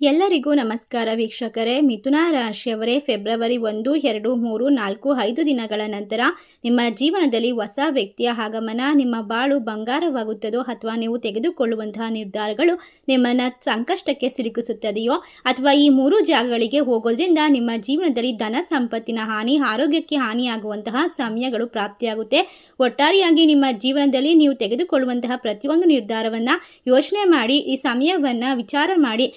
ಎಲ್ಲರಿಗೂ ನಮಸ್ಕಾರ ವೀಕ್ಷಕರೇ. ಮಿಥುನ ರಾಶಿಯವರೇ, ಫೆಬ್ರವರಿ ಒಂದು, ಎರಡು, ಮೂರು, ನಾಲ್ಕು, ಐದು ದಿನಗಳ ನಂತರ ನಿಮ್ಮ ಜೀವನದಲ್ಲಿ ಹೊಸ ವ್ಯಕ್ತಿಯ ಆಗಮನ, ನಿಮ್ಮ ಬಾಳು ಬಂಗಾರವಾಗುತ್ತದೋ ಅಥವಾ ನೀವು ತೆಗೆದುಕೊಳ್ಳುವಂತಹ ನಿರ್ಧಾರಗಳು ನಿಮ್ಮನ್ನು ಸಂಕಷ್ಟಕ್ಕೆ ಸಿಲುಕಿಸುತ್ತದೆಯೋ ಅಥವಾ ಈ ಮೂರು ಜಾಗಗಳಿಗೆ ಹೋಗೋದ್ರಿಂದ ನಿಮ್ಮ ಜೀವನದಲ್ಲಿ ಧನ ಸಂಪತ್ತಿನ ಹಾನಿ, ಆರೋಗ್ಯಕ್ಕೆ ಹಾನಿಯಾಗುವಂತಹ ಸಮಯಗಳು ಪ್ರಾಪ್ತಿಯಾಗುತ್ತೆ. ಒಟ್ಟಾರೆಯಾಗಿ ನಿಮ್ಮ ಜೀವನದಲ್ಲಿ ನೀವು ತೆಗೆದುಕೊಳ್ಳುವಂತಹ ಪ್ರತಿಯೊಂದು ನಿರ್ಧಾರವನ್ನು ಯೋಚನೆ ಮಾಡಿ, ಈ ಸಮಯವನ್ನು ವಿಚಾರ ಮಾಡಿ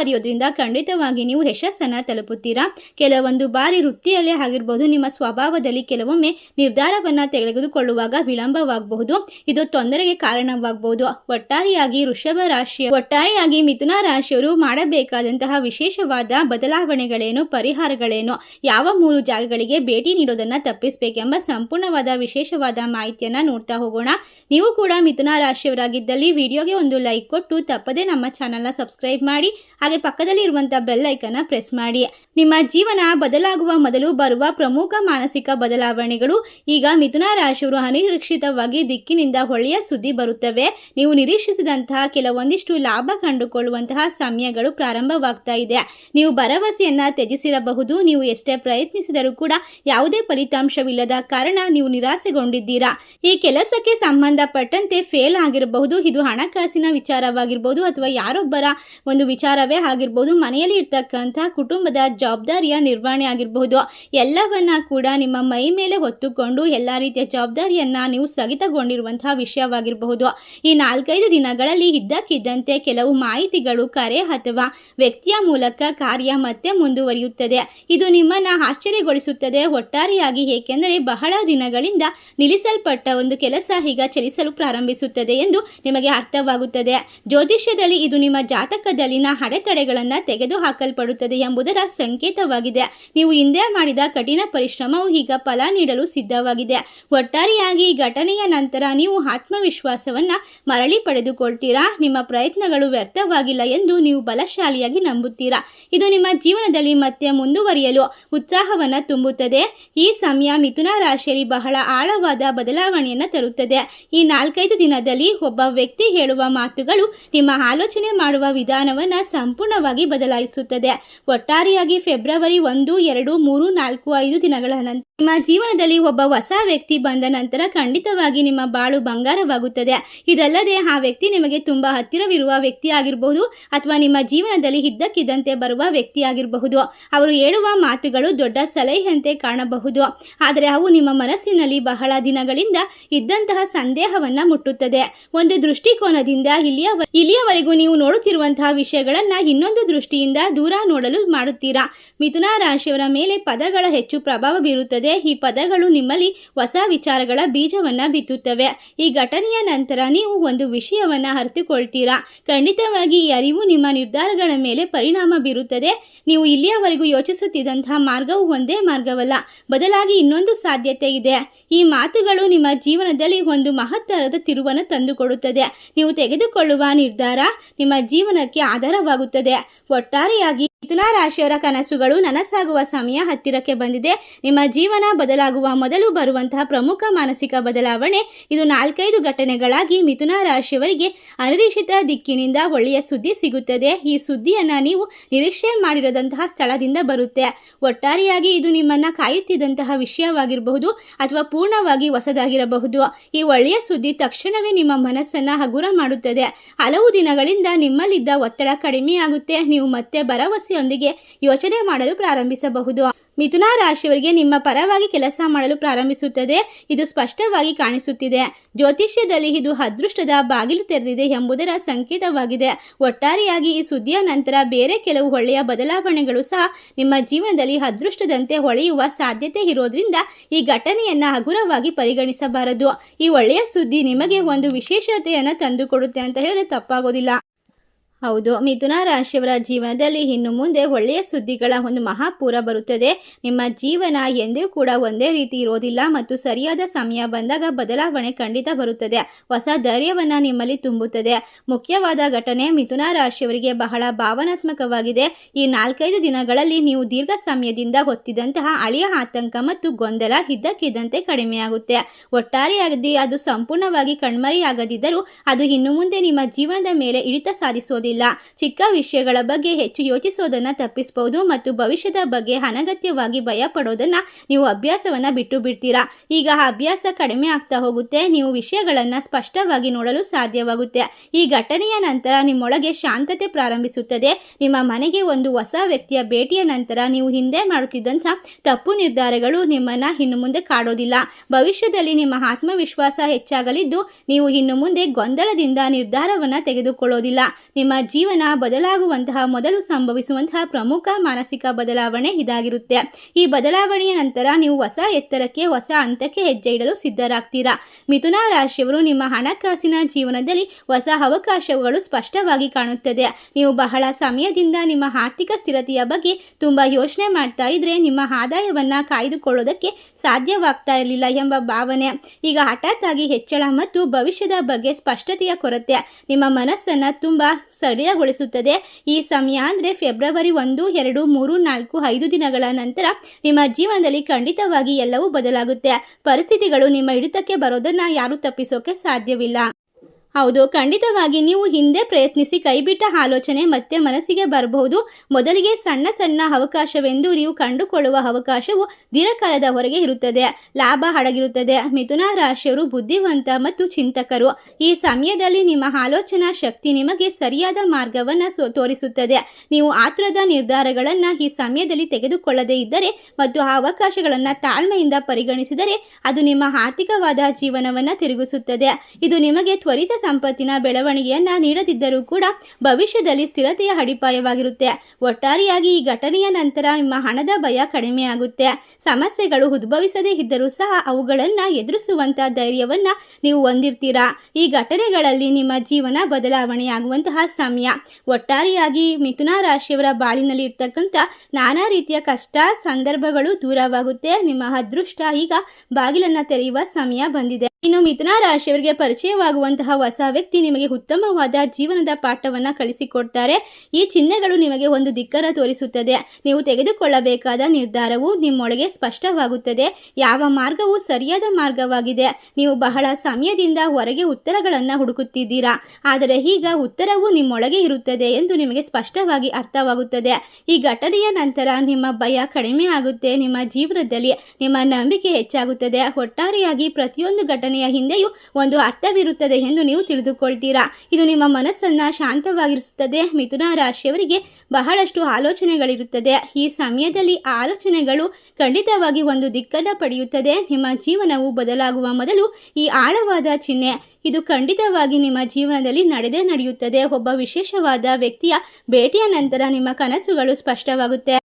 ಮುಂದುವರಿಯೋದ್ರಿಂದ ಖಂಡಿತವಾಗಿ ನೀವು ಯಶಸ್ಸನ್ನು ತಲುಪುತ್ತೀರಾ? ಕೆಲವೊಂದು ಬಾರಿ ವೃತ್ತಿಯಲ್ಲೇ ಆಗಿರ್ಬೋದು, ನಿಮ್ಮ ಸ್ವಭಾವದಲ್ಲಿ ಕೆಲವೊಮ್ಮೆ ನಿರ್ಧಾರವನ್ನು ತೆಗೆದುಕೊಳ್ಳುವಾಗ ವಿಳಂಬವಾಗಬಹುದು. ಇದು ತೊಂದರೆಗೆ ಕಾರಣವಾಗಬಹುದು. ಒಟ್ಟಾರೆಯಾಗಿ ವೃಷಭ ರಾಶಿಯ, ಒಟ್ಟಾರೆಯಾಗಿ ಮಿಥುನ ರಾಶಿಯವರು ಮಾಡಬೇಕಾದಂತಹ ವಿಶೇಷವಾದ ಬದಲಾವಣೆಗಳೇನು, ಪರಿಹಾರಗಳೇನು, ಯಾವ ಮೂರು ಜಾಗಗಳಿಗೆ ಭೇಟಿ ನೀಡೋದನ್ನು ತಪ್ಪಿಸಬೇಕೆಂಬ ಸಂಪೂರ್ಣವಾದ ವಿಶೇಷವಾದ ಮಾಹಿತಿಯನ್ನು ನೋಡ್ತಾ ಹೋಗೋಣ. ನೀವು ಕೂಡ ಮಿಥುನ ರಾಶಿಯವರಾಗಿದ್ದಲ್ಲಿ ವಿಡಿಯೋಗೆ ಒಂದು ಲೈಕ್ ಕೊಟ್ಟು ತಪ್ಪದೇ ನಮ್ಮ ಚಾನಲ್ನ ಸಬ್ಸ್ಕ್ರೈಬ್ ಮಾಡಿ ಹಾಗೆ ಪಕ್ಕದಲ್ಲಿ ಇರುವಂತಹ ಬೆಲ್ ಐಕನ್ನ ಪ್ರೆಸ್ ಮಾಡಿ. ನಿಮ್ಮ ಜೀವನ ಬದಲಾಗುವ ಮೊದಲು ಬರುವ ಪ್ರಮುಖ ಮಾನಸಿಕ ಬದಲಾವಣೆಗಳು ಈಗ ಮಿಥುನ ರಾಶಿಯವರು ಅನಿರೀಕ್ಷಿತವಾಗಿ ದಿಕ್ಕಿನಿಂದ ಒಳ್ಳೆಯ ಸುದ್ದಿ ಬರುತ್ತವೆ. ನೀವು ನಿರೀಕ್ಷಿಸಿದಂತಹ ಕೆಲವೊಂದಿಷ್ಟು ಲಾಭ ಕಂಡುಕೊಳ್ಳುವಂತಹ ಸಮಯಗಳು ಪ್ರಾರಂಭವಾಗ್ತಾ ಇದೆ. ನೀವು ಭರವಸೆಯನ್ನ ತ್ಯಜಿಸಿರಬಹುದು. ನೀವು ಎಷ್ಟೇ ಪ್ರಯತ್ನಿಸಿದರೂ ಕೂಡ ಯಾವುದೇ ಫಲಿತಾಂಶವಿಲ್ಲದ ಕಾರಣ ನೀವು ನಿರಾಸೆಗೊಂಡಿದ್ದೀರಾ. ಈ ಕೆಲಸಕ್ಕೆ ಸಂಬಂಧಪಟ್ಟಂತೆ ಫೇಲ್ ಆಗಿರಬಹುದು. ಇದು ಹಣಕಾಸಿನ ವಿಚಾರವಾಗಿರಬಹುದು ಅಥವಾ ಯಾರೊಬ್ಬರ ಒಂದು ವಿಚಾರವೇ ಆಗಿರ್ಬೋದು, ಮನೆಯಲ್ಲಿ ಇರ್ತಕ್ಕಂಥ ಕುಟುಂಬದ ಜವಾಬ್ದಾರಿಯ ನಿರ್ವಹಣೆ ಆಗಿರಬಹುದು ಎಲ್ಲವನ್ನ ಕೂಡ ನಿಮ್ಮ ಮೈ ಮೇಲೆ ಹೊತ್ತುಕೊಂಡು ಎಲ್ಲ ರೀತಿಯ ಜವಾಬ್ದಾರಿಯನ್ನ ನೀವು ಸ್ಥಗಿತಗೊಂಡಿರುವಂತಹ ವಿಷಯವಾಗಿರಬಹುದು. ಈ ನಾಲ್ಕೈದು ದಿನಗಳಲ್ಲಿ ಇದ್ದಕ್ಕಿದ್ದಂತೆ ಕೆಲವು ಮಾಹಿತಿಗಳು, ಕರೆ ಅಥವಾ ವ್ಯಕ್ತಿಯ ಮೂಲಕ ಕಾರ್ಯ ಮತ್ತೆ ಮುಂದುವರಿಯುತ್ತದೆ. ಇದು ನಿಮ್ಮನ್ನ ಆಶ್ಚರ್ಯಗೊಳಿಸುತ್ತದೆ. ಒಟ್ಟಾರೆಯಾಗಿ ಏಕೆಂದರೆ ಬಹಳ ದಿನಗಳಿಂದ ನಿಲ್ಲಿಸಲ್ಪಟ್ಟ ಒಂದು ಕೆಲಸ ಈಗ ಚಲಿಸಲು ಪ್ರಾರಂಭಿಸುತ್ತದೆ ಎಂದು ನಿಮಗೆ ಅರ್ಥವಾಗುತ್ತದೆ. ಜ್ಯೋತಿಷ್ಯದಲ್ಲಿ ಇದು ನಿಮ್ಮ ಜಾತಕದಲ್ಲಿನ ಅಡೆತಡೆಗಳನ್ನು ತೆಗೆದುಹಾಕಲ್ಪಡುತ್ತದೆ ಎಂಬುದರ ಸಂಕೇತವಾಗಿದೆ. ನೀವು ಹಿಂದೆ ಮಾಡಿದ ಕಠಿಣ ಪರಿಶ್ರಮವು ಈಗ ಫಲ ನೀಡಲು ಸಿದ್ಧವಾಗಿದೆ. ಒಟ್ಟಾರೆಯಾಗಿ ಘಟನೆಯ ನಂತರ ನೀವು ಆತ್ಮವಿಶ್ವಾಸವನ್ನು ಮರಳಿ ಪಡೆದುಕೊಳ್ತೀರಾ? ನಿಮ್ಮ ಪ್ರಯತ್ನಗಳು ವ್ಯರ್ಥವಾಗಿಲ್ಲ ಎಂದು ನೀವು ಬಲಶಾಲಿಯಾಗಿ ನಂಬುತ್ತೀರಾ? ಇದು ನಿಮ್ಮ ಜೀವನದಲ್ಲಿ ಮತ್ತೆ ಮುಂದುವರಿಯಲು ಉತ್ಸಾಹವನ್ನು ತುಂಬುತ್ತದೆ. ಈ ಸಮಯ ಮಿಥುನ ರಾಶಿಯಲ್ಲಿ ಬಹಳ ಆಳವಾದ ಬದಲಾವಣೆಯನ್ನು ತರುತ್ತದೆ. ಈ ನಾಲ್ಕೈದು ದಿನದಲ್ಲಿ ಒಬ್ಬ ವ್ಯಕ್ತಿ ಹೇಳುವ ಮಾತುಗಳು ನಿಮ್ಮ ಆಲೋಚನೆ ಮಾಡುವ ವಿಧಾನವನ್ನ ಸಂಪೂರ್ಣವಾಗಿ ಬದಲಾಯಿಸುತ್ತದೆ. ಒಟ್ಟಾರೆಯಾಗಿ ಫೆಬ್ರವರಿ ಒಂದು, ಎರಡು, ಮೂರು, ನಾಲ್ಕು, ಐದು ದಿನಗಳ ನಂತರ ನಿಮ್ಮ ಜೀವನದಲ್ಲಿ ಒಬ್ಬ ಹೊಸ ವ್ಯಕ್ತಿ ಬಂದ ನಂತರ ಖಂಡಿತವಾಗಿ ನಿಮ್ಮ ಬಾಳು ಬಂಗಾರವಾಗುತ್ತದೆ. ಇದಲ್ಲದೆ ಆ ವ್ಯಕ್ತಿ ನಿಮಗೆ ತುಂಬಾ ಹತ್ತಿರವಿರುವ ವ್ಯಕ್ತಿ ಆಗಿರಬಹುದು ಅಥವಾ ನಿಮ್ಮ ಜೀವನದಲ್ಲಿ ಇದ್ದಕ್ಕಿದ್ದಂತೆ ಬರುವ ವ್ಯಕ್ತಿ ಆಗಿರಬಹುದು. ಅವರು ಹೇಳುವ ಮಾತುಗಳು ದೊಡ್ಡ ಸಲಹೆಯಂತೆ ಕಾಣಬಹುದು. ಆದರೆ ಅವು ನಿಮ್ಮ ಮನಸ್ಸಿನಲ್ಲಿ ಬಹಳ ದಿನಗಳಿಂದ ಇದ್ದಂತಹ ಸಂದೇಹವನ್ನು ಮುಟ್ಟುತ್ತದೆ. ಒಂದು ದೃಷ್ಟಿಕೋನದಿಂದ ಇಲ್ಲಿಯ ಇಲ್ಲಿಯವರೆಗೂ ನೀವು ನೋಡುತ್ತಿರುವಂತಹ ವಿಷಯಗಳನ್ನ ಇನ್ನೊಂದು ದೃಷ್ಟಿಯಿಂದ ದೂರ ನೋಡಲು ಮಾಡುತ್ತೀರಾ? ಮಿಥುನ ರಾಶಿಯವರ ಮೇಲೆ ಪದಗಳ ಹೆಚ್ಚು ಪ್ರಭಾವ ಬೀರುತ್ತದೆ. ಈ ಪದಗಳು ನಿಮ್ಮಲ್ಲಿ ಹೊಸ ವಿಚಾರಗಳ ಬೀಜವನ್ನ ಬಿತ್ತುತ್ತವೆ. ಈ ಘಟನೆಯ ನಂತರ ನೀವು ಒಂದು ವಿಷಯವನ್ನ ಅರಿತುಕೊಳ್ತೀರಾ? ಖಂಡಿತವಾಗಿ ಈ ಅರಿವು ನಿಮ್ಮ ನಿರ್ಧಾರಗಳ ಮೇಲೆ ಪರಿಣಾಮ ಬೀರುತ್ತದೆ. ನೀವು ಇಲ್ಲಿಯವರೆಗೂ ಯೋಚಿಸುತ್ತಿದ್ದಂತಹ ಮಾರ್ಗವು ಒಂದೇ ಮಾರ್ಗವಲ್ಲ, ಬದಲಾಗಿ ಇನ್ನೊಂದು ಸಾಧ್ಯತೆ ಇದೆ. ಈ ಮಾತುಗಳು ನಿಮ್ಮ ಜೀವನದಲ್ಲಿ ಒಂದು ಮಹತ್ತರದ ತಿರುವನ್ನು ತಂದುಕೊಡುತ್ತದೆ. ನೀವು ತೆಗೆದುಕೊಳ್ಳುವ ನಿರ್ಧಾರ ನಿಮ್ಮ ಜೀವನಕ್ಕೆ ಆಧಾರವಾಗುತ್ತದೆ. ಒಟ್ಟಾರೆಯಾಗಿ ಮಿಥುನ ರಾಶಿಯವರ ಕನಸುಗಳು ನನಸಾಗುವ ಸಮಯ ಹತ್ತಿರಕ್ಕೆ ಬಂದಿದೆ. ನಿಮ್ಮ ಜೀವನ ಬದಲಾಗುವ ಮೊದಲು ಬರುವಂತಹ ಪ್ರಮುಖ ಮಾನಸಿಕ ಬದಲಾವಣೆ. ಇದು ನಾಲ್ಕೈದು ಘಟನೆಗಳಾಗಿ ಮಿಥುನ ರಾಶಿಯವರಿಗೆ ಅನಿರೀಕ್ಷಿತ ದಿಕ್ಕಿನಿಂದ ಒಳ್ಳೆಯ ಸುದ್ದಿ ಸಿಗುತ್ತದೆ. ಈ ಸುದ್ದಿಯನ್ನು ನೀವು ನಿರೀಕ್ಷೆ ಮಾಡಿರದಂತಹ ಸ್ಥಳದಿಂದ ಬರುತ್ತೆ. ಒಟ್ಟಾರೆಯಾಗಿ ಇದು ನಿಮ್ಮನ್ನು ಕಾಯುತ್ತಿದ್ದಂತಹ ವಿಷಯವಾಗಿರಬಹುದು ಅಥವಾ ಪೂರ್ಣವಾಗಿ ಹೊಸದಾಗಿರಬಹುದು. ಈ ಒಳ್ಳೆಯ ಸುದ್ದಿ ತಕ್ಷಣವೇ ನಿಮ್ಮ ಮನಸ್ಸನ್ನು ಹಗುರ ಮಾಡುತ್ತದೆ. ಹಲವು ದಿನಗಳಿಂದ ನಿಮ್ಮಲ್ಲಿದ್ದ ಒತ್ತಡ ಕಡಿಮೆಯಾಗುತ್ತೆ. ನೀವು ಮತ್ತೆ ಭರವಸೆಯೊಂದಿಗೆ ಯೋಚನೆ ಮಾಡಲು ಪ್ರಾರಂಭಿಸಬಹುದು. ಮಿಥುನ ರಾಶಿಯವರಿಗೆ ನಿಮ್ಮ ಪರವಾಗಿ ಕೆಲಸ ಮಾಡಲು ಪ್ರಾರಂಭಿಸುತ್ತದೆ. ಇದು ಸ್ಪಷ್ಟವಾಗಿ ಕಾಣಿಸುತ್ತಿದೆ. ಜ್ಯೋತಿಷ್ಯದಲ್ಲಿ ಇದು ಅದೃಷ್ಟದ ಬಾಗಿಲು ತೆರೆದಿದೆ ಎಂಬುದರ ಸಂಕೇತವಾಗಿದೆ. ಒಟ್ಟಾರೆಯಾಗಿ ಈ ಸುದ್ದಿಯ ನಂತರ ಬೇರೆ ಕೆಲವು ಒಳ್ಳೆಯ ಬದಲಾವಣೆಗಳು ಸಹ ನಿಮ್ಮ ಜೀವನದಲ್ಲಿ ಅದೃಷ್ಟದಂತೆ ಹೊಳೆಯುವ ಸಾಧ್ಯತೆ ಇರೋದ್ರಿಂದ ಈ ಘಟನೆಯನ್ನು ಹಗುರವಾಗಿ ಪರಿಗಣಿಸಬಾರದು. ಈ ಒಳ್ಳೆಯ ಸುದ್ದಿ ನಿಮಗೆ ಒಂದು ವಿಶೇಷತೆಯನ್ನು ತಂದುಕೊಡುತ್ತೆ ಅಂತ ಹೇಳಿದ್ರೆ ತಪ್ಪಾಗೋದಿಲ್ಲ. ಹೌದು, ಮಿಥುನ ರಾಶಿಯವರ ಜೀವನದಲ್ಲಿ ಇನ್ನು ಮುಂದೆ ಒಳ್ಳೆಯ ಸುದ್ದಿಗಳ ಒಂದು ಮಹಾಪೂರ ಬರುತ್ತದೆ. ನಿಮ್ಮ ಜೀವನ ಎಂದೂ ಕೂಡ ಒಂದೇ ರೀತಿ ಇರೋದಿಲ್ಲ ಮತ್ತು ಸರಿಯಾದ ಸಮಯ ಬಂದಾಗ ಬದಲಾವಣೆ ಖಂಡಿತ ಬರುತ್ತದೆ. ಹೊಸ ಧೈರ್ಯವನ್ನು ನಿಮ್ಮಲ್ಲಿ ತುಂಬುತ್ತದೆ. ಮುಖ್ಯವಾದ ಘಟನೆ ಮಿಥುನ ರಾಶಿಯವರಿಗೆ ಬಹಳ ಭಾವನಾತ್ಮಕವಾಗಿದೆ. ಈ ನಾಲ್ಕೈದು ದಿನಗಳಲ್ಲಿ ನೀವು ದೀರ್ಘ ಸಮಯದಿಂದ ಹೊತ್ತಿದಂತಹ ಅಳಿಯ ಆತಂಕ ಮತ್ತು ಗೊಂದಲ ಇದ್ದಕ್ಕಿದ್ದಂತೆ ಕಡಿಮೆಯಾಗುತ್ತೆ. ಒಟ್ಟಾರೆಯಾಗಿ ಅದು ಸಂಪೂರ್ಣವಾಗಿ ಕಣ್ಮರೆಯಾಗದಿದ್ದರೂ ಅದು ಇನ್ನು ಮುಂದೆ ನಿಮ್ಮ ಜೀವನದ ಮೇಲೆ ಹಿಡಿತ ಸಾಧಿಸೋದಿಲ್ಲ. ಆಗುವುದಿಲ್ಲ ಚಿಕ್ಕ ವಿಷಯಗಳ ಬಗ್ಗೆ ಹೆಚ್ಚು ಯೋಚಿಸೋದನ್ನು ತಪ್ಪಿಸಬಹುದು ಮತ್ತು ಭವಿಷ್ಯದ ಬಗ್ಗೆ ಅನಗತ್ಯವಾಗಿ ಭಯ ಪಡೋದನ್ನು ನೀವು ಅಭ್ಯಾಸವನ್ನು ಬಿಟ್ಟು ಬಿಡ್ತೀರಾ? ಈಗ ಅಭ್ಯಾಸ ಕಡಿಮೆ ಆಗ್ತಾ ಹೋಗುತ್ತೆ. ನೀವು ವಿಷಯಗಳನ್ನು ಸ್ಪಷ್ಟವಾಗಿ ನೋಡಲು ಸಾಧ್ಯವಾಗುತ್ತೆ. ಈ ಘಟನೆಯ ನಂತರ ನಿಮ್ಮೊಳಗೆ ಶಾಂತತೆ ಪ್ರಾರಂಭಿಸುತ್ತದೆ. ನಿಮ್ಮ ಮನೆಗೆ ಒಂದು ಹೊಸ ವ್ಯಕ್ತಿಯ ಭೇಟಿಯ ನಂತರ ನೀವು ಹಿಂದೆ ಮಾಡುತ್ತಿದ್ದಂಥ ತಪ್ಪು ನಿರ್ಧಾರಗಳು ನಿಮ್ಮನ್ನು ಇನ್ನು ಮುಂದೆ ಕಾಡೋದಿಲ್ಲ. ಭವಿಷ್ಯದಲ್ಲಿ ನಿಮ್ಮ ಆತ್ಮವಿಶ್ವಾಸ ಹೆಚ್ಚಾಗಲಿದ್ದು ನೀವು ಇನ್ನು ಮುಂದೆ ಗೊಂದಲದಿಂದ ನಿರ್ಧಾರವನ್ನು ತೆಗೆದುಕೊಳ್ಳೋದಿಲ್ಲ. ನಿಮ್ಮ ಜೀವನ ಬದಲಾಗುವಂತಹ ಮೊದಲು ಸಂಭವಿಸುವಂತಹ ಪ್ರಮುಖ ಮಾನಸಿಕ ಬದಲಾವಣೆ ಇದಾಗಿರುತ್ತೆ. ಈ ಬದಲಾವಣೆಯ ನಂತರ ನೀವು ಹೊಸ ಎತ್ತರಕ್ಕೆ, ಹೊಸ ಹಂತಕ್ಕೆ ಹೆಜ್ಜೆ ಇಡಲು ಸಿದ್ಧರಾಗ್ತೀರಾ? ಮಿಥುನ ರಾಶಿಯವರು ನಿಮ್ಮ ಹಣಕಾಸಿನ ಜೀವನದಲ್ಲಿ ಹೊಸ ಅವಕಾಶಗಳು ಸ್ಪಷ್ಟವಾಗಿ ಕಾಣುತ್ತದೆ. ನೀವು ಬಹಳ ಸಮಯದಿಂದ ನಿಮ್ಮ ಆರ್ಥಿಕ ಸ್ಥಿರತೆಯ ಬಗ್ಗೆ ತುಂಬಾ ಯೋಚನೆ ಮಾಡ್ತಾ ಇದ್ರೆ ನಿಮ್ಮ ಆದಾಯವನ್ನ ಕಾಯ್ದುಕೊಳ್ಳೋದಕ್ಕೆ ಸಾಧ್ಯವಾಗ್ತಾ ಇರಲಿಲ್ಲ ಎಂಬ ಭಾವನೆ. ಈಗ ಹಠಾತ್ ಆಗಿ ಹೆಚ್ಚಳ ಮತ್ತು ಭವಿಷ್ಯದ ಬಗ್ಗೆ ಸ್ಪಷ್ಟತೆಯ ಕೊರತೆ. ನಿಮ್ಮ ಮನಸ್ಸನ್ನ ತುಂಬ ಸಡಿಲಗೊಳಿಸುತ್ತದೆ ಈ ಸಮಯ ಅಂದರೆ ಫೆಬ್ರವರಿ ಒಂದು, ಎರಡು, ಮೂರು, ನಾಲ್ಕು, ಐದು ದಿನಗಳ ನಂತರ ನಿಮ್ಮ ಜೀವನದಲ್ಲಿ ಖಂಡಿತವಾಗಿ ಎಲ್ಲವೂ ಬದಲಾಗುತ್ತೆ. ಪರಿಸ್ಥಿತಿಗಳು ನಿಮ್ಮ ಹಿಡಿತಕ್ಕೆ ಬರೋದನ್ನು ಯಾರೂ ತಪ್ಪಿಸೋಕೆ ಸಾಧ್ಯವಿಲ್ಲ. ಹೌದು, ಖಂಡಿತವಾಗಿ ನೀವು ಹಿಂದೆ ಪ್ರಯತ್ನಿಸಿ ಕೈಬಿಟ್ಟ ಆಲೋಚನೆ ಮತ್ತೆ ಮನಸ್ಸಿಗೆ ಬರಬಹುದು. ಮೊದಲಿಗೆ ಸಣ್ಣ ಸಣ್ಣ ಅವಕಾಶವೆಂದು ನೀವು ಕಂಡುಕೊಳ್ಳುವ ಅವಕಾಶವು ದೀರ್ಘಕಾಲದವರೆಗೆ ಇರುತ್ತದೆ. ಲಾಭ ಹಡಗಿರುತ್ತದೆ. ಮಿಥುನ ರಾಶಿಯವರು ಬುದ್ಧಿವಂತ ಮತ್ತು ಚಿಂತಕರು. ಈ ಸಮಯದಲ್ಲಿ ನಿಮ್ಮ ಆಲೋಚನಾ ಶಕ್ತಿ ನಿಮಗೆ ಸರಿಯಾದ ಮಾರ್ಗವನ್ನು ತೋರಿಸುತ್ತದೆ. ನೀವು ಆತುರದ ನಿರ್ಧಾರಗಳನ್ನು ಈ ಸಮಯದಲ್ಲಿ ತೆಗೆದುಕೊಳ್ಳದೇ ಇದ್ದರೆ ಮತ್ತು ಆ ಅವಕಾಶಗಳನ್ನು ತಾಳ್ಮೆಯಿಂದ ಪರಿಗಣಿಸಿದರೆ ಅದು ನಿಮ್ಮ ಆರ್ಥಿಕವಾದ ಜೀವನವನ್ನು ತಿರುಗಿಸುತ್ತದೆ. ಇದು ನಿಮಗೆ ತ್ವರಿತ ಸಂಪತ್ತಿನ ಬೆಳವಣಿಗೆಯನ್ನ ನೀಡದಿದ್ದರೂ ಕೂಡ ಭವಿಷ್ಯದಲ್ಲಿ ಸ್ಥಿರತೆಯ ಅಡಿಪಾಯವಾಗಿರುತ್ತೆ. ಒಟ್ಟಾರೆಯಾಗಿ ಈ ಘಟನೆಯ ನಂತರ ನಿಮ್ಮ ಹಣದ ಭಯ ಕಡಿಮೆಯಾಗುತ್ತೆ ಸಮಸ್ಯೆಗಳು ಉದ್ಭವಿಸದೇ ಇದ್ದರೂ ಸಹ ಅವುಗಳನ್ನು ಎದುರಿಸುವಂಥ ಧೈರ್ಯವನ್ನ ನೀವು ಹೊಂದಿರ್ತೀರಾ? ಈ ಘಟನೆಗಳಲ್ಲಿ ನಿಮ್ಮ ಜೀವನ ಬದಲಾವಣೆಯಾಗುವಂತಹ ಸಮಯ. ಒಟ್ಟಾರೆಯಾಗಿ ಮಿಥುನ ರಾಶಿಯವರ ಬಾಳಿನಲ್ಲಿ ಇರ್ತಕ್ಕಂಥ ನಾನಾ ರೀತಿಯ ಕಷ್ಟ, ಸಂದರ್ಭಗಳು ದೂರವಾಗುತ್ತೆ. ನಿಮ್ಮ ಅದೃಷ್ಟ ಈಗ ಬಾಗಿಲನ್ನು ತೆರೆಯುವ ಸಮಯ ಬಂದಿದೆ. ಇನ್ನು ಮಿಥುನ ರಾಶಿಯವರಿಗೆ ಪರಿಚಯವಾಗುವಂತಹ ಹೊಸ ವ್ಯಕ್ತಿ ನಿಮಗೆ ಉತ್ತಮವಾದ ಜೀವನದ ಪಾಠವನ್ನು ಕಳಿಸಿಕೊಡ್ತಾರೆ. ಈ ಚಿಹ್ನೆಗಳು ನಿಮಗೆ ಒಂದು ದಿಕ್ಕರ ತೋರಿಸುತ್ತದೆ. ನೀವು ತೆಗೆದುಕೊಳ್ಳಬೇಕಾದ ನಿರ್ಧಾರವು ನಿಮ್ಮೊಳಗೆ ಸ್ಪಷ್ಟವಾಗುತ್ತದೆ. ಯಾವ ಮಾರ್ಗವು ಸರಿಯಾದ ಮಾರ್ಗವಾಗಿದೆ. ನೀವು ಬಹಳ ಸಮಯದಿಂದ ಹೊರಗೆ ಉತ್ತರಗಳನ್ನು ಹುಡುಕುತ್ತಿದ್ದೀರಾ. ಆದರೆ ಈಗ ಉತ್ತರವು ನಿಮ್ಮೊಳಗೆ ಇರುತ್ತದೆ ಎಂದು ನಿಮಗೆ ಸ್ಪಷ್ಟವಾಗಿ ಅರ್ಥವಾಗುತ್ತದೆ. ಈ ಘಟನೆಯ ನಂತರ ನಿಮ್ಮ ಭಯ ಕಡಿಮೆ ಆಗುತ್ತೆ. ನಿಮ್ಮ ಜೀವನದಲ್ಲಿ ನಿಮ್ಮ ನಂಬಿಕೆ ಹೆಚ್ಚಾಗುತ್ತದೆ. ಒಟ್ಟಾರೆಯಾಗಿ ಪ್ರತಿಯೊಂದು ಘಟನೆಯ ಹಿಂದೆಯೂ ಒಂದು ಅರ್ಥವಿರುತ್ತದೆ ಎಂದು ನೀವು ತಿಳಿದುಕೊಳ್ತೀರಾ? ಇದು ನಿಮ್ಮ ಮನಸ್ಸನ್ನು ಶಾಂತವಾಗಿರಿಸುತ್ತದೆ. ಮಿಥುನ ರಾಶಿಯವರಿಗೆ ಬಹಳಷ್ಟು ಆಲೋಚನೆಗಳಿರುತ್ತದೆ. ಈ ಸಮಯದಲ್ಲಿ ಆಲೋಚನೆಗಳು ಖಂಡಿತವಾಗಿ ಒಂದು ದಿಕ್ಕನ್ನು ಪಡೆಯುತ್ತದೆ. ನಿಮ್ಮ ಜೀವನವು ಬದಲಾಗುವ ಮೊದಲು ಈ ಆಳವಾದ ಚಿಹ್ನೆ, ಇದು ಖಂಡಿತವಾಗಿ ನಿಮ್ಮ ಜೀವನದಲ್ಲಿ ನಡೆದೇ ನಡೆಯುತ್ತದೆ. ಒಬ್ಬ ವಿಶೇಷವಾದ ವ್ಯಕ್ತಿಯ ಭೇಟಿಯ ನಂತರ ನಿಮ್ಮ ಕನಸುಗಳು ಸ್ಪಷ್ಟವಾಗುತ್ತೆ.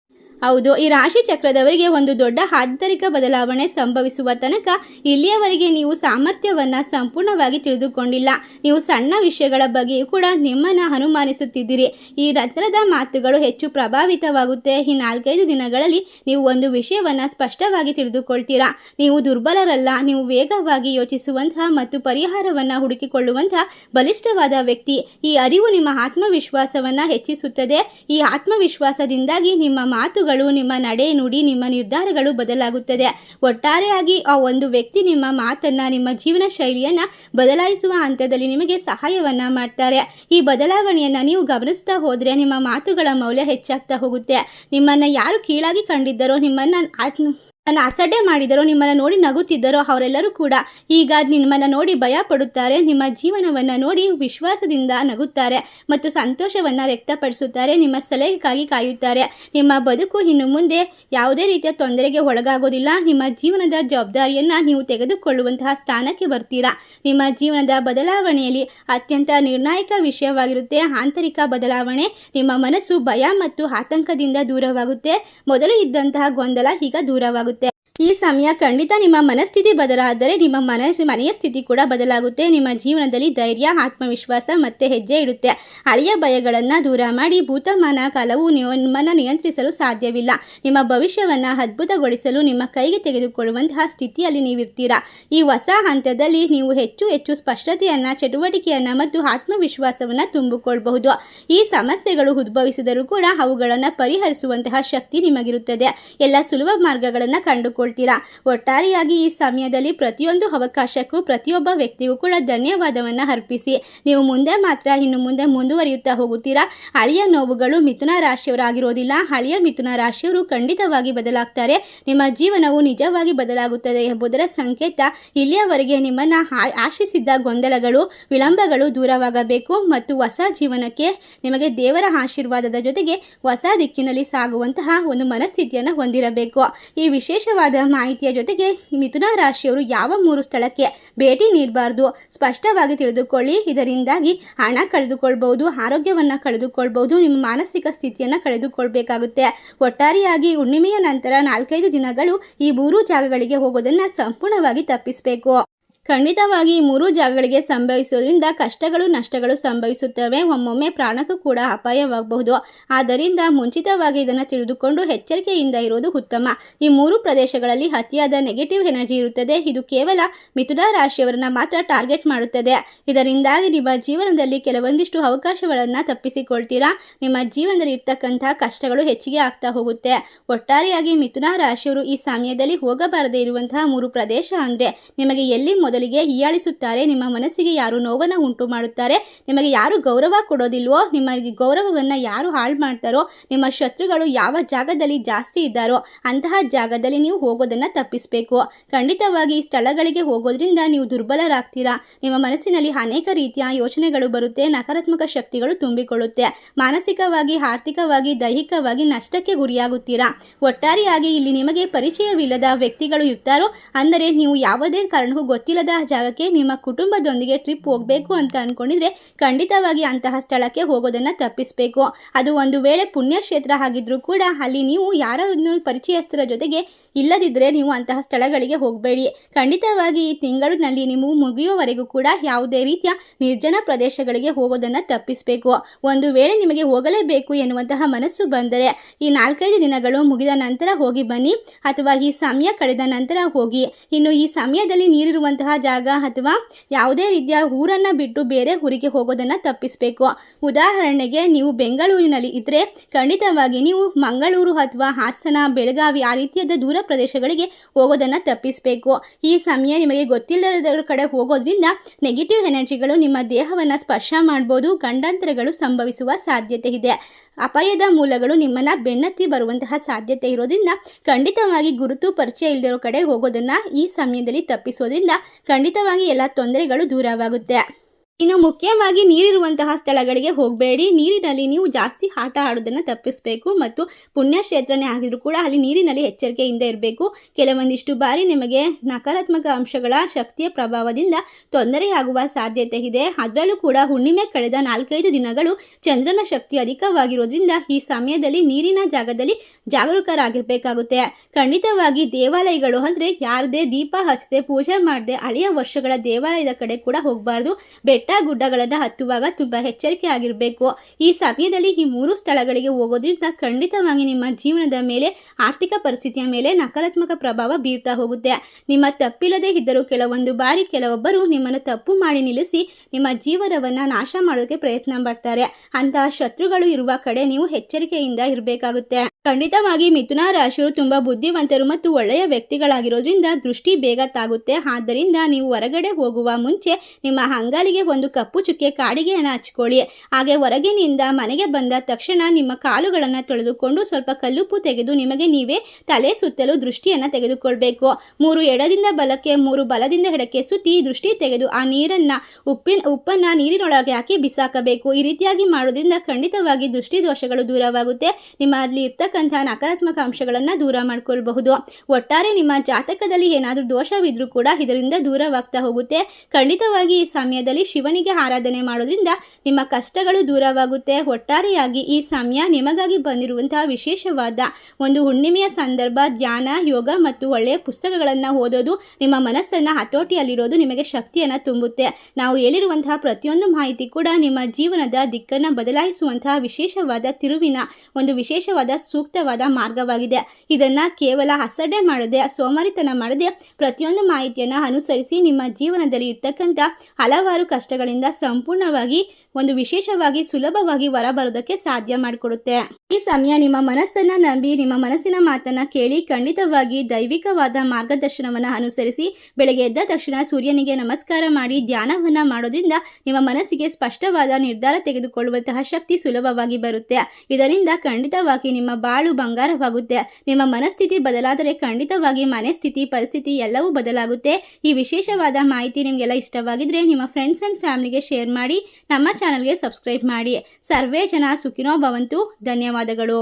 ಹೌದು, ಈ ರಾಶಿ ಚಕ್ರದವರಿಗೆ ಒಂದು ದೊಡ್ಡ ಆಂತರಿಕ ಬದಲಾವಣೆ ಸಂಭವಿಸುವ ತನಕ ಇಲ್ಲಿಯವರೆಗೆ ನೀವು ಸಾಮರ್ಥ್ಯವನ್ನು ಸಂಪೂರ್ಣವಾಗಿ ತಿಳಿದುಕೊಂಡಿಲ್ಲ. ನೀವು ಸಣ್ಣ ವಿಷಯಗಳ ಬಗ್ಗೆಯೂ ಕೂಡ ನಿಮ್ಮನ್ನು ಅನುಮಾನಿಸುತ್ತಿದ್ದೀರಿ. ಈ ರತ್ನದ ಮಾತುಗಳು ಹೆಚ್ಚು ಪ್ರಭಾವಿತವಾಗುತ್ತೆ. ಈ ನಾಲ್ಕೈದು ದಿನಗಳಲ್ಲಿ ನೀವು ಒಂದು ವಿಷಯವನ್ನು ಸ್ಪಷ್ಟವಾಗಿ ತಿಳಿದುಕೊಳ್ತೀರಾ. ನೀವು ದುರ್ಬಲರಲ್ಲ, ನೀವು ವೇಗವಾಗಿ ಯೋಚಿಸುವಂತಹ ಮತ್ತು ಪರಿಹಾರವನ್ನು ಹುಡುಕಿಕೊಳ್ಳುವಂತಹ ಬಲಿಷ್ಠವಾದ ವ್ಯಕ್ತಿ. ಈ ಅರಿವು ನಿಮ್ಮ ಆತ್ಮವಿಶ್ವಾಸವನ್ನು ಹೆಚ್ಚಿಸುತ್ತದೆ. ಈ ಆತ್ಮವಿಶ್ವಾಸದಿಂದಾಗಿ ನಿಮ್ಮ ಮಾತುಗಳು ನಿಮ್ಮ ನಡೆ ನುಡಿ ನಿಮ್ಮ ನಿರ್ಧಾರಗಳು ಬದಲಾಗುತ್ತದೆ. ಒಟ್ಟಾರೆಯಾಗಿ ಆ ಒಂದು ವ್ಯಕ್ತಿ ನಿಮ್ಮ ಮಾತನ್ನ, ನಿಮ್ಮ ಜೀವನ ಶೈಲಿಯನ್ನ ಬದಲಾಯಿಸುವ ಹಂತದಲ್ಲಿ ನಿಮಗೆ ಸಹಾಯವನ್ನ ಮಾಡ್ತಾರೆ. ಈ ಬದಲಾವಣೆಯನ್ನ ನೀವು ಗಮನಿಸ್ತಾ ಹೋದರೆ ನಿಮ್ಮ ಮಾತುಗಳ ಮೌಲ್ಯ ಹೆಚ್ಚಾಗ್ತಾ ಹೋಗುತ್ತೆ. ನಿಮ್ಮನ್ನ ಯಾರು ಕೀಳಾಗಿ ಕಂಡಿದ್ದರೋ, ನಿಮ್ಮನ್ನ ಆತ್ಮ ನನ್ನ ಅಸಡ್ಡೆ ಮಾಡಿದರೋ, ನಿಮ್ಮನ್ನು ನೋಡಿ ನಗುತ್ತಿದ್ದರೋ ಅವರೆಲ್ಲರೂ ಕೂಡ ಈಗ ನಿಮ್ಮನ್ನು ನೋಡಿ ಭಯ ಪಡುತ್ತಾರೆ ನಿಮ್ಮ ಜೀವನವನ್ನು ನೋಡಿ ವಿಶ್ವಾಸದಿಂದ ನಗುತ್ತಾರೆ ಮತ್ತು ಸಂತೋಷವನ್ನು ವ್ಯಕ್ತಪಡಿಸುತ್ತಾರೆ, ನಿಮ್ಮ ಸಲಹೆಗಾಗಿ ಕಾಯುತ್ತಾರೆ. ನಿಮ್ಮ ಬದುಕು ಇನ್ನು ಮುಂದೆ ಯಾವುದೇ ರೀತಿಯ ತೊಂದರೆಗೆ ಒಳಗಾಗೋದಿಲ್ಲ. ನಿಮ್ಮ ಜೀವನದ ಜವಾಬ್ದಾರಿಯನ್ನು ನೀವು ತೆಗೆದುಕೊಳ್ಳುವಂತಹ ಸ್ಥಾನಕ್ಕೆ ಬರ್ತೀರಾ. ನಿಮ್ಮ ಜೀವನದ ಬದಲಾವಣೆಯಲ್ಲಿ ಅತ್ಯಂತ ನಿರ್ಣಾಯಕ ವಿಷಯವಾಗಿರುತ್ತೆ ಆಂತರಿಕ ಬದಲಾವಣೆ. ನಿಮ್ಮ ಮನಸ್ಸು ಭಯ ಮತ್ತು ಆತಂಕದಿಂದ ದೂರವಾಗುತ್ತೆ. ಮೊದಲು ಇದ್ದಂತಹ ಗೊಂದಲ ಈಗ ದೂರವಾಗುತ್ತೆ. ಈ ಸಮಯ ಖಂಡಿತ ನಿಮ್ಮ ಮನಸ್ಥಿತಿ ಬದಲಾದರೆ ನಿಮ್ಮ ಮನಸ್ಸು, ಮನೆಯ ಸ್ಥಿತಿ ಕೂಡ ಬದಲಾಗುತ್ತೆ. ನಿಮ್ಮ ಜೀವನದಲ್ಲಿ ಧೈರ್ಯ, ಆತ್ಮವಿಶ್ವಾಸ ಮತ್ತೆ ಹೆಜ್ಜೆ ಇಡುತ್ತೆ ಹಳೆಯ ಭಯಗಳನ್ನು ದೂರ ಮಾಡಿ ಭೂತಮಾನ ಕಾಲವು ನಿಮ್ಮನ್ನು ನಿಯಂತ್ರಿಸಲು ಸಾಧ್ಯವಿಲ್ಲ. ನಿಮ್ಮ ಭವಿಷ್ಯವನ್ನು ಅದ್ಭುತಗೊಳಿಸಲು ನಿಮ್ಮ ಕೈಗೆ ತೆಗೆದುಕೊಳ್ಳುವಂತಹ ಸ್ಥಿತಿಯಲ್ಲಿ ನೀವಿರ್ತೀರಾ? ಈ ಹೊಸ ಹಂತದಲ್ಲಿ ನೀವು ಹೆಚ್ಚು ಹೆಚ್ಚು ಸ್ಪಷ್ಟತೆಯನ್ನು, ಚಟುವಟಿಕೆಯನ್ನು ಮತ್ತು ಆತ್ಮವಿಶ್ವಾಸವನ್ನು ತುಂಬಿಕೊಳ್ಳಬಹುದು ಈ ಸಮಸ್ಯೆಗಳು ಉದ್ಭವಿಸಿದರೂ ಕೂಡ ಅವುಗಳನ್ನು ಪರಿಹರಿಸುವಂತಹ ಶಕ್ತಿ ನಿಮಗಿರುತ್ತದೆ. ಎಲ್ಲ ಸುಲಭ ಮಾರ್ಗಗಳನ್ನು ಕಂಡುಕೊಳ್ಳಿ. ತಪ್ಪಿಸಿಕೊಳ್ತೀರಾ ಒಟ್ಟಾರೆಯಾಗಿ ಈ ಸಮಯದಲ್ಲಿ ಪ್ರತಿಯೊಂದು ಅವಕಾಶಕ್ಕೂ ಪ್ರತಿಯೊಬ್ಬ ವ್ಯಕ್ತಿಗೂ ಕೂಡ ಧನ್ಯವಾದವನ್ನು ಅರ್ಪಿಸಿ. ನೀವು ಮುಂದೆ ಮಾತ್ರ ಇನ್ನು ಮುಂದೆ ಮುಂದುವರಿಯುತ್ತಾ ಹೋಗುತ್ತೀರಾ? ಹಳೆಯ ನೋವುಗಳು ಮಿಥುನ ರಾಶಿಯವರಾಗಿರೋದಿಲ್ಲ. ಹಳೆಯ ಮಿಥುನ ರಾಶಿಯವರು ಖಂಡಿತವಾಗಿ ಬದಲಾಗ್ತಾರೆ. ನಿಮ್ಮ ಜೀವನವು ನಿಜವಾಗಿ ಬದಲಾಗುತ್ತದೆ ಎಂಬುದರ ಸಂಕೇತ. ಇಲ್ಲಿಯವರೆಗೆ ನಿಮ್ಮನ್ನು ಆಶಿಸಿದ್ದ ಗೊಂದಲಗಳು, ವಿಳಂಬಗಳು ದೂರವಾಗಬೇಕು ಮತ್ತು ಹೊಸ ಜೀವನಕ್ಕೆ ನಿಮಗೆ ದೇವರ ಆಶೀರ್ವಾದದ ಜೊತೆಗೆ ಹೊಸ ದಿಕ್ಕಿನಲ್ಲಿ ಸಾಗುವಂತಹ ಒಂದು ಮನಸ್ಥಿತಿಯನ್ನು ಹೊಂದಿರಬೇಕು. ಈ ವಿಶೇಷವಾದ ಮಾಹಿತಿಯ ಜೊತೆಗೆ ಮಿಥುನ ರಾಶಿಯವರು ಯಾವ ಮೂರು ಸ್ಥಳಕ್ಕೆ ಭೇಟಿ ನೀಡಬಾರ್ದು ಸ್ಪಷ್ಟವಾಗಿ ತಿಳಿದುಕೊಳ್ಳಿ. ಇದರಿಂದಾಗಿ ಹಣ ಕಳೆದುಕೊಳ್ಬಹುದು, ಆರೋಗ್ಯವನ್ನು ಕಳೆದುಕೊಳ್ಬಹುದು, ನಿಮ್ಮ ಮಾನಸಿಕ ಸ್ಥಿತಿಯನ್ನು ಕಳೆದುಕೊಳ್ಬೇಕಾಗುತ್ತೆ. ಒಟ್ಟಾರೆಯಾಗಿ ಹುಣ್ಣಿಮೆಯ ನಂತರ ನಾಲ್ಕೈದು ದಿನಗಳು ಈ ಮೂರು ಜಾಗಗಳಿಗೆ ಹೋಗೋದನ್ನು ಸಂಪೂರ್ಣವಾಗಿ ತಪ್ಪಿಸಬೇಕು. ಖಂಡಿತವಾಗಿ ಈ ಮೂರು ಜಾಗಗಳಿಗೆ ಸಂಭವಿಸುವುದರಿಂದ ಕಷ್ಟಗಳು, ನಷ್ಟಗಳು ಸಂಭವಿಸುತ್ತವೆ. ಒಮ್ಮೊಮ್ಮೆ ಪ್ರಾಣಕ್ಕೂ ಕೂಡ ಅಪಾಯವಾಗಬಹುದು. ಆದ್ದರಿಂದ ಮುಂಚಿತವಾಗಿ ಇದನ್ನು ತಿಳಿದುಕೊಂಡು ಎಚ್ಚರಿಕೆಯಿಂದ ಇರೋದು ಉತ್ತಮ. ಈ ಮೂರು ಪ್ರದೇಶಗಳಲ್ಲಿ ಅತಿಯಾದ ನೆಗೆಟಿವ್ ಎನರ್ಜಿ ಇರುತ್ತದೆ. ಇದು ಕೇವಲ ಮಿಥುನ ರಾಶಿಯವರನ್ನ ಮಾತ್ರ ಟಾರ್ಗೆಟ್ ಮಾಡುತ್ತದೆ. ಇದರಿಂದಾಗಿ ನಿಮ್ಮ ಜೀವನದಲ್ಲಿ ಕೆಲವೊಂದಿಷ್ಟು ಅವಕಾಶಗಳನ್ನು ತಪ್ಪಿಸಿಕೊಳ್ತೀರಾ? ನಿಮ್ಮ ಜೀವನದಲ್ಲಿ ಇರ್ತಕ್ಕಂತಹ ಕಷ್ಟಗಳು ಹೆಚ್ಚಿಗೆ ಆಗ್ತಾ ಹೋಗುತ್ತೆ. ಒಟ್ಟಾರೆಯಾಗಿ ಮಿಥುನ ರಾಶಿಯವರು ಈ ಸಮಯದಲ್ಲಿ ಹೋಗಬಾರದೇ ಇರುವಂತಹ ಮೂರು ಪ್ರದೇಶ ಅಂದರೆ ನಿಮಗೆ ಎಲ್ಲಿ ಮೊದಲಿಗೆ ಹೀಯಾಳಿಸುತ್ತಾರೆ. ನಿಮ್ಮ ಮನಸ್ಸಿಗೆ ಯಾರು ನೋವನ್ನು ಉಂಟು ಮಾಡುತ್ತಾರೆ? ನಿಮಗೆ ಯಾರು ಗೌರವ ಕೊಡೋದಿಲ್ವೋ? ನಿಮಗೆ ಗೌರವವನ್ನು ಯಾರು ಹಾಳು ಮಾಡ್ತಾರೋ? ನಿಮ್ಮ ಶತ್ರುಗಳು ಯಾವ ಜಾಗದಲ್ಲಿ ಜಾಸ್ತಿ ಇದ್ದಾರೋ, ಅಂತಹ ಜಾಗದಲ್ಲಿ ನೀವು ಹೋಗೋದನ್ನು ತಪ್ಪಿಸಬೇಕು. ಖಂಡಿತವಾಗಿ ಈ ಸ್ಥಳಗಳಿಗೆ ಹೋಗೋದ್ರಿಂದ ನೀವು ದುರ್ಬಲರಾಗ್ತೀರಾ? ನಿಮ್ಮ ಮನಸ್ಸಿನಲ್ಲಿ ಅನೇಕ ರೀತಿಯ ಯೋಚನೆಗಳು ಬರುತ್ತೆ, ನಕಾರಾತ್ಮಕ ಶಕ್ತಿಗಳು ತುಂಬಿಕೊಳ್ಳುತ್ತೆ. ಮಾನಸಿಕವಾಗಿ, ಆರ್ಥಿಕವಾಗಿ, ದೈಹಿಕವಾಗಿ ನಷ್ಟಕ್ಕೆ ಗುರಿಯಾಗುತ್ತೀರಾ? ಒಟ್ಟಾರೆಯಾಗಿ ಇಲ್ಲಿ ನಿಮಗೆ ಪರಿಚಯವಿಲ್ಲದ ವ್ಯಕ್ತಿಗಳು ಇರ್ತಾರೋ? ಅಂದರೆ ನೀವು ಯಾವುದೇ ಕಾರಣಕ್ಕೂ ಗೊತ್ತಿಲ್ಲದ ಜಾಗಕ್ಕೆ ನಿಮ್ಮ ಕುಟುಂಬದೊಂದಿಗೆ ಟ್ರಿಪ್ ಹೋಗಬೇಕು ಅಂತ ಅಂದ್ಕೊಂಡಿದ್ರೆ ಖಂಡಿತವಾಗಿ ಅಂತಹ ಸ್ಥಳಕ್ಕೆ ಹೋಗೋದನ್ನು ತಪ್ಪಿಸಬೇಕು. ಅದು ಒಂದು ವೇಳೆ ಪುಣ್ಯಕ್ಷೇತ್ರ ಆಗಿದ್ರೂ ಕೂಡ ಅಲ್ಲಿ ನೀವು ಯಾರನ್ನು ಪರಿಚಯಸ್ಥರ ಜೊತೆಗೆ ಇಲ್ಲದಿದ್ದರೆ ನೀವು ಅಂತಹ ಸ್ಥಳಗಳಿಗೆ ಹೋಗಬೇಡಿ. ಖಂಡಿತವಾಗಿ ಈ ತಿಂಗಳಿನಲ್ಲಿ ನೀವು ಮುಗಿಯುವವರೆಗೂ ಕೂಡ ಯಾವುದೇ ರೀತಿಯ ನಿರ್ಜನ ಪ್ರದೇಶಗಳಿಗೆ ಹೋಗೋದನ್ನು ತಪ್ಪಿಸಬೇಕು. ಒಂದು ವೇಳೆ ನಿಮಗೆ ಹೋಗಲೇಬೇಕು ಎನ್ನುವಂತಹ ಮನಸ್ಸು ಬಂದರೆ ಈ ನಾಲ್ಕೈದು ದಿನಗಳು ಮುಗಿದ ನಂತರ ಹೋಗಿ ಬನ್ನಿ ಅಥವಾ ಈ ಸಮಯ ಕಳೆದ ನಂತರ ಹೋಗಿ. ಇನ್ನು ಈ ಸಮಯದಲ್ಲಿ ನೀರಿರುವಂತಹ ಜಾಗ ಅಥವಾ ಯಾವುದೇ ರೀತಿಯ ಊರನ್ನು ಬಿಟ್ಟು ಬೇರೆ ಊರಿಗೆ ಹೋಗೋದನ್ನು ತಪ್ಪಿಸಬೇಕು. ಉದಾಹರಣೆಗೆ ನೀವು ಬೆಂಗಳೂರಿನಲ್ಲಿ ಇದ್ದರೆ ಖಂಡಿತವಾಗಿ ನೀವು ಮಂಗಳೂರು ಅಥವಾ ಹಾಸನ, ಬೆಳಗಾವಿ ಆ ರೀತಿಯಾದ ದೂರ ಪ್ರದೇಶಗಳಿಗೆ ಹೋಗೋದನ್ನು ತಪ್ಪಿಸಬೇಕು. ಈ ಸಮಯ ನಿಮಗೆ ಗೊತ್ತಿಲ್ಲದವ್ರ ಕಡೆ ಹೋಗೋದ್ರಿಂದ ನೆಗೆಟಿವ್ ಎನರ್ಜಿಗಳು ನಿಮ್ಮ ದೇಹವನ್ನು ಸ್ಪರ್ಶ ಮಾಡ್ಬೋದು, ಗಂಡಾಂತರಗಳು ಸಂಭವಿಸುವ ಸಾಧ್ಯತೆ ಇದೆ. ಅಪಾಯದ ಮೂಲಗಳು ನಿಮ್ಮನ್ನು ಬೆನ್ನತ್ತಿ ಬರುವಂತಹ ಸಾಧ್ಯತೆ ಇರೋದ್ರಿಂದ ಖಂಡಿತವಾಗಿ ಗುರುತು ಪರಿಚಯ ಇಲ್ಲದಿರೋ ಕಡೆ ಹೋಗೋದನ್ನು ಈ ಸಮಯದಲ್ಲಿ ತಪ್ಪಿಸೋದ್ರಿಂದ ಖಂಡಿತವಾಗಿ ಎಲ್ಲ ತೊಂದರೆಗಳು ದೂರವಾಗುತ್ತೆ. ಇನ್ನು ಮುಖ್ಯವಾಗಿ ನೀರಿರುವಂತಹ ಸ್ಥಳಗಳಿಗೆ ಹೋಗಬೇಡಿ. ನೀರಿನಲ್ಲಿ ನೀವು ಜಾಸ್ತಿ ಆಟ ಆಡೋದನ್ನು ತಪ್ಪಿಸಬೇಕು ಮತ್ತು ಪುಣ್ಯಕ್ಷೇತ್ರನೇ ಆಗಿದ್ರು ಕೂಡ ಅಲ್ಲಿ ನೀರಿನಲ್ಲಿ ಎಚ್ಚರಿಕೆಯಿಂದ ಇರಬೇಕು. ಕೆಲವೊಂದಿಷ್ಟು ಬಾರಿ ನಿಮಗೆ ನಕಾರಾತ್ಮಕ ಅಂಶಗಳ ಶಕ್ತಿಯ ಪ್ರಭಾವದಿಂದ ತೊಂದರೆಯಾಗುವ ಸಾಧ್ಯತೆ ಇದೆ. ಅದರಲ್ಲೂ ಕೂಡ ಹುಣ್ಣಿಮೆ ಕಳೆದ ನಾಲ್ಕೈದು ದಿನಗಳು ಚಂದ್ರನ ಶಕ್ತಿ ಅಧಿಕವಾಗಿರೋದ್ರಿಂದ ಈ ಸಮಯದಲ್ಲಿ ನೀರಿನ ಜಾಗದಲ್ಲಿ ಜಾಗರೂಕರಾಗಿರಬೇಕಾಗುತ್ತೆ. ಖಂಡಿತವಾಗಿ ದೇವಾಲಯಗಳು ಅಂದರೆ ಯಾರದೇ ದೀಪ ಹಚ್ಚದೆ ಪೂಜೆ ಮಾಡದೆ ಹಳೆಯ ವರ್ಷಗಳ ದೇವಾಲಯದ ಕಡೆ ಕೂಡ ಹೋಗಬಾರ್ದು. ಬೆಟ್ಟ ಗುಡ್ಡಗಳನ್ನು ಹತ್ತುವಾಗ ತುಂಬ ಎಚ್ಚರಿಕೆ ಆಗಿರಬೇಕು. ಈ ಸಮಯದಲ್ಲಿ ಈ ಮೂರು ಸ್ಥಳಗಳಿಗೆ ಹೋಗೋದ್ರಿಂದ ಖಂಡಿತವಾಗಿ ನಿಮ್ಮ ಜೀವನದ ಮೇಲೆ, ಆರ್ಥಿಕ ಪರಿಸ್ಥಿತಿಯ ಮೇಲೆ ನಕಾರಾತ್ಮಕ ಪ್ರಭಾವ ಬೀರ್ತಾ ಹೋಗುತ್ತೆ. ನಿಮ್ಮ ತಪ್ಪಿಲ್ಲದೆ ಇದ್ದರೂ ಕೆಲವೊಂದು ಬಾರಿ ಕೆಲವೊಬ್ಬರು ನಿಮ್ಮನ್ನು ತಪ್ಪು ಮಾಡಿ ನಿಲ್ಲಿಸಿ ನಿಮ್ಮ ಜೀವನವನ್ನು ನಾಶ ಮಾಡೋಕೆ ಪ್ರಯತ್ನ ಮಾಡ್ತಾರೆ ಅಂತಹ ಶತ್ರುಗಳು ಇರುವ ಕಡೆ ನೀವು ಎಚ್ಚರಿಕೆಯಿಂದ ಇರಬೇಕಾಗುತ್ತೆ. ಖಂಡಿತವಾಗಿ ಮಿಥುನ ರಾಶಿಯವರು ತುಂಬ ಬುದ್ಧಿವಂತರು ಮತ್ತು ಒಳ್ಳೆಯ ವ್ಯಕ್ತಿಗಳಾಗಿರೋದ್ರಿಂದ ದೃಷ್ಟಿ ಬೇಗ ತಾಗುತ್ತೆ. ಆದ್ದರಿಂದ ನೀವು ಹೊರಗಡೆ ಹೋಗುವ ಮುಂಚೆ ನಿಮ್ಮ ಅಂಗಾಲಿಗೆ ಒಂದು ಕಪ್ಪು ಚುಕ್ಕೆ ಕಾಡಿಗೆಯನ್ನು ಹಚ್ಕೊಳ್ಳಿ. ಹಾಗೆ ಹೊರಗಿನಿಂದ ಮನೆಗೆ ಬಂದ ತಕ್ಷಣ ನಿಮ್ಮ ಕಾಲುಗಳನ್ನು ತೊಳೆದುಕೊಂಡು ಸ್ವಲ್ಪ ಕಲ್ಲುಪ್ಪು ತೆಗೆದು ನಿಮಗೆ ನೀವೇ ತಲೆ ಸುತ್ತಲೂ ದೃಷ್ಟಿಯನ್ನು ತೆಗೆದುಕೊಳ್ಬೇಕು. ಮೂರು ಎಡದಿಂದ ಬಲಕ್ಕೆ, ಮೂರು ಬಲದಿಂದ ಎಡಕ್ಕೆ ಸುತ್ತಿ ದೃಷ್ಟಿ ತೆಗೆದು ಆ ನೀರನ್ನು ಉಪ್ಪಿನ, ಉಪ್ಪನ್ನು ನೀರಿನೊಳಗೆ ಹಾಕಿ ಬಿಸಾಕಬೇಕು. ಈ ರೀತಿಯಾಗಿ ಮಾಡೋದ್ರಿಂದ ಖಂಡಿತವಾಗಿ ದೃಷ್ಟಿ ದೋಷಗಳು ದೂರವಾಗುತ್ತೆ. ನಿಮ್ಮಲ್ಲಿ ಇರ್ತಕ್ಕಂಥ ನಕಾರಾತ್ಮಕ ಅಂಶಗಳನ್ನು ದೂರ ಮಾಡ್ಕೊಳ್ಬಹುದು. ಒಟ್ಟಾರೆ ನಿಮ್ಮ ಜಾತಕದಲ್ಲಿ ಏನಾದರೂ ದೋಷವಿದ್ರೂ ಕೂಡ ಇದರಿಂದ ದೂರವಾಗ್ತಾ ಹೋಗುತ್ತೆ. ಖಂಡಿತವಾಗಿ ಈ ಸಮಯದಲ್ಲಿ ಶಿವನಿಗೆ ಆರಾಧನೆ ಮಾಡೋದ್ರಿಂದ ನಿಮ್ಮ ಕಷ್ಟಗಳು ದೂರವಾಗುತ್ತೆ. ಒಟ್ಟಾರೆಯಾಗಿ ಈ ಸಮಯ ನಿಮಗಾಗಿ ಬಂದಿರುವಂತಹ ವಿಶೇಷವಾದ ಒಂದು ಹುಣ್ಣಿಮೆಯ ಸಂದರ್ಭ, ಧ್ಯಾನ, ಯೋಗ ಮತ್ತು ಒಳ್ಳೆಯ ಪುಸ್ತಕಗಳನ್ನು ಓದೋದು ನಿಮ್ಮ ಮನಸ್ಸನ್ನು ಹತೋಟಿಯಲ್ಲಿರೋದು ನಿಮಗೆ ಶಕ್ತಿಯನ್ನು ತುಂಬುತ್ತೆ. ನಾವು ಹೇಳಿರುವಂತಹ ಪ್ರತಿಯೊಂದು ಮಾಹಿತಿ ಕೂಡ ನಿಮ್ಮ ಜೀವನದ ದಿಕ್ಕನ್ನು ಬದಲಾಯಿಸುವಂತಹ ವಿಶೇಷವಾದ ತಿರುವಿನ ಒಂದು ವಿಶೇಷವಾದ ಸೂಕ್ತವಾದ ಮಾರ್ಗವಾಗಿದೆ. ಇದನ್ನು ಕೇವಲ ಹಸಡೆ ಮಾಡದೆ, ಸೋಮಾರಿತನ ಮಾಡದೆ ಪ್ರತಿಯೊಂದು ಮಾಹಿತಿಯನ್ನು ಅನುಸರಿಸಿ ನಿಮ್ಮ ಜೀವನದಲ್ಲಿ ಇರ್ತಕ್ಕಂಥ ಹಲವಾರು ಕಷ್ಟ ಕಷ್ಟಗಳಿಂದ ಸಂಪೂರ್ಣವಾಗಿ ಒಂದು ವಿಶೇಷವಾಗಿ ಸುಲಭವಾಗಿ ಹೊರಬರೋದಕ್ಕೆ ಸಾಧ್ಯ ಮಾಡಿಕೊಡುತ್ತೆ. ಈ ಸಮಯ ನಿಮ್ಮ ಮನಸ್ಸನ್ನ ನಂಬಿ, ನಿಮ್ಮ ಮನಸ್ಸಿನ ಮಾತನ್ನ ಕೇಳಿ ಖಂಡಿತವಾಗಿ ದೈವಿಕವಾದ ಮಾರ್ಗದರ್ಶನವನ್ನು ಅನುಸರಿಸಿ ಬೆಳಗ್ಗೆ ಎದ್ದ ತಕ್ಷಣ ಸೂರ್ಯನಿಗೆ ನಮಸ್ಕಾರ ಮಾಡಿ ಧ್ಯಾನವನ್ನ ಮಾಡೋದ್ರಿಂದ ನಿಮ್ಮ ಮನಸ್ಸಿಗೆ ಸ್ಪಷ್ಟವಾದ ನಿರ್ಧಾರ ತೆಗೆದುಕೊಳ್ಳುವಂತಹ ಶಕ್ತಿ ಸುಲಭವಾಗಿ ಬರುತ್ತೆ. ಇದರಿಂದ ಖಂಡಿತವಾಗಿ ನಿಮ್ಮ ಬಾಳು ಬಂಗಾರವಾಗುತ್ತೆ. ನಿಮ್ಮ ಮನಸ್ಥಿತಿ ಬದಲಾದರೆ ಖಂಡಿತವಾಗಿ ಮನೆ ಸ್ಥಿತಿ, ಪರಿಸ್ಥಿತಿ ಎಲ್ಲವೂ ಬದಲಾಗುತ್ತೆ. ಈ ವಿಶೇಷವಾದ ಮಾಹಿತಿ ನಿಮಗೆಲ್ಲ ಇಷ್ಟವಾಗಿದ್ರೆ ನಿಮ್ಮ ಫ್ರೆಂಡ್ಸ್ ಆ್ಯಂಡ್ ಫ್ಯಾಮಿಲಿಗೆ ಶೇರ್ ಮಾಡಿ ನಮ್ಮ ಚಾನಲ್ಗೆ ಸಬ್ಸ್ಕ್ರೈಬ್ ಮಾಡಿ. ಸರ್ವೇ ಜನ ಸುಖಿನೋ ಭವಂತು. ಧನ್ಯವಾದಗಳು.